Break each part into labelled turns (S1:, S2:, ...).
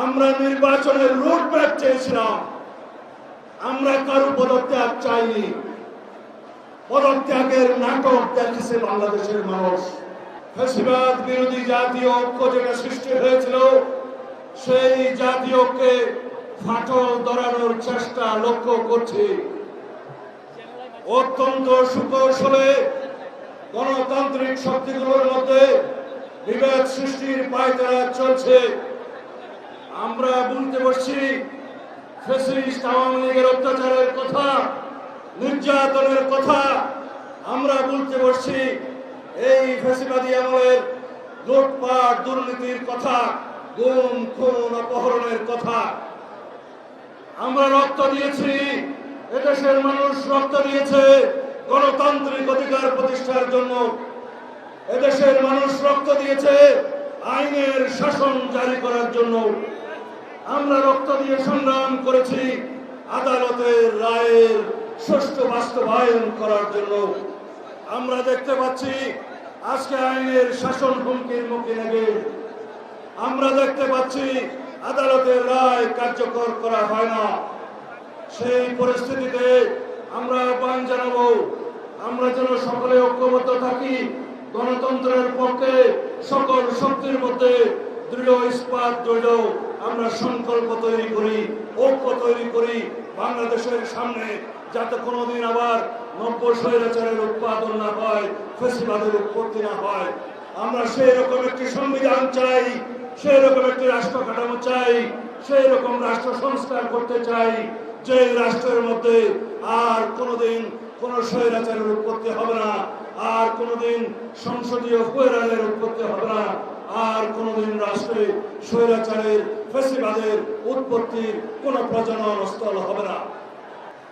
S1: আমরা নির্বাচনের route map চেয়েছিলাম। আমরা কারও পদত্যাগ চাইনি। পদত্যাগের নাটক দেখেছে বাংলাদেশের মানুষ। ফেসিবাদ বিরোধী জাতীয় ঐক্য যেটা সৃষ্টি হয়েছিল, সেই জাতীয় ঐক্যে ফাটল ধরানোর চেষ্টা লক্ষ্য করছি। অত্যন্ত সুকৌশলে গণতান্ত্রিক শক্তিগুলোর মধ্যে বিভেদ সৃষ্টির পায়তারা চলছে। আমরা বলতে বসছি ফেসিস্ট আওয়ামী লীগের অত্যাচারের কথা, নির্যাতনের কথা, আমরা বলতে বসছি এই ফেসিবাদী আমলের লুটপাট, দুর্নীতির কথা, গুম, খুন, অপহরণের কথা। আমরা রক্ত দিয়েছি, এদেশের মানুষ রক্ত দিয়েছে গণতান্ত্রিক অধিকার প্রতিষ্ঠার জন্য। এদেশের মানুষ রক্ত দিয়েছে আইনের শাসন জারি করার জন্য। আমরা রক্ত দিয়ে সংগ্রাম করেছি আদালতের রায়ের সুষ্ঠু বাস্তবায়ন করার জন্য। আমরা দেখতে পাচ্ছি আজকে আইনের শাসন হুমকির মুখে নেবে আমরা দেখতে পাচ্ছি আদালতের রায় কার্যকর করা হয় না। সেই পরিস্থিতিতে আমরা আহ্বান জানাব, আমরা যেন সকলে ঐক্যবদ্ধ থাকি, গণতন্ত্রের পক্ষে সকল শক্তির মধ্যে দৃঢ় ইস্পাত দৃঢ় আমরা সংকল্প তৈরি করি, ঐক্য তৈরি করি বাংলাদেশের সামনে, যাতে কোনোদিন আবার নব্য স্বৈরাচারের উৎপাদন না হয়, ফেসিবাদের উৎপত্তি না হয়। আমরা সেই রকম একটি সংবিধান চাই সেই রকম একটি রাষ্ট্র কাঠামো চাই সেই রকম রাষ্ট্র সংস্কার করতে চাই যে রাষ্ট্রের মধ্যে আর কোনোদিন কোন স্বৈরাচারের উৎপত্তি হবে না, আর কোনোদিন সংসদীয় ফৈরালের উৎপত্তি হবে না। আর কোনোদিন রাষ্ট্রে স্বৈরাচারের ফেসিবাদের উৎপত্তির কোন প্রজনন স্থল হবে না।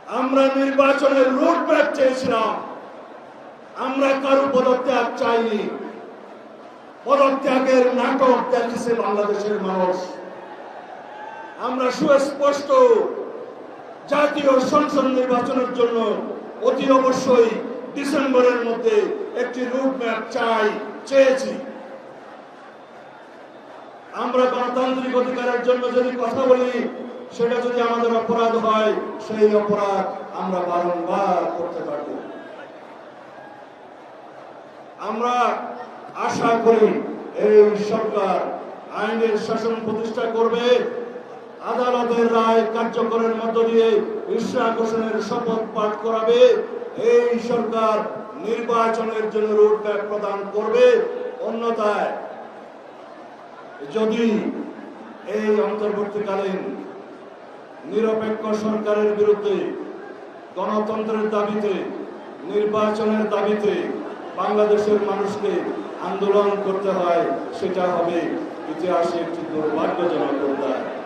S1: আমরা নির্বাচনের রুট ম্যাপ চেয়েছিলাম। আমরা কারও পদত্যাগ চাইনি। পদত্যাগের নাটক দেখেছে বাংলাদেশের মানুষ। আমরা সুস্পষ্ট জাতীয় সংসদ নির্বাচনের জন্য অতি অবশ্যই ডিসেম্বরের মধ্যে একটি রুট ম্যাপ চাই, চেয়েছি। আমরা গণতান্ত্রিক অধিকারের জন্য যদি কথা বলি, সেটা যদি আমাদের অপরাধ হয়, সেই অপরাধ আমরা বারংবার করতে পারব। আমরা আশা করি এই সরকার আইনের শাসন প্রতিষ্ঠা করবে। আদালতের রায় কার্যকরের মধ্য দিয়ে ঘোষণের শপথ পাঠ করাবে। এই সরকার নির্বাচনের জন্য রোডম্যাপ প্রদান করবে। অন্যথায় যদি এই অন্তর্বর্তীকালীন নিরপেক্ষ সরকারের বিরুদ্ধে গণতন্ত্রের দাবিতে, নির্বাচনের দাবিতে বাংলাদেশের মানুষকে আন্দোলন করতে হয়, সেটা হবে ইতিহাসে একটি দুর্ভাগ্যজনক অধ্যায়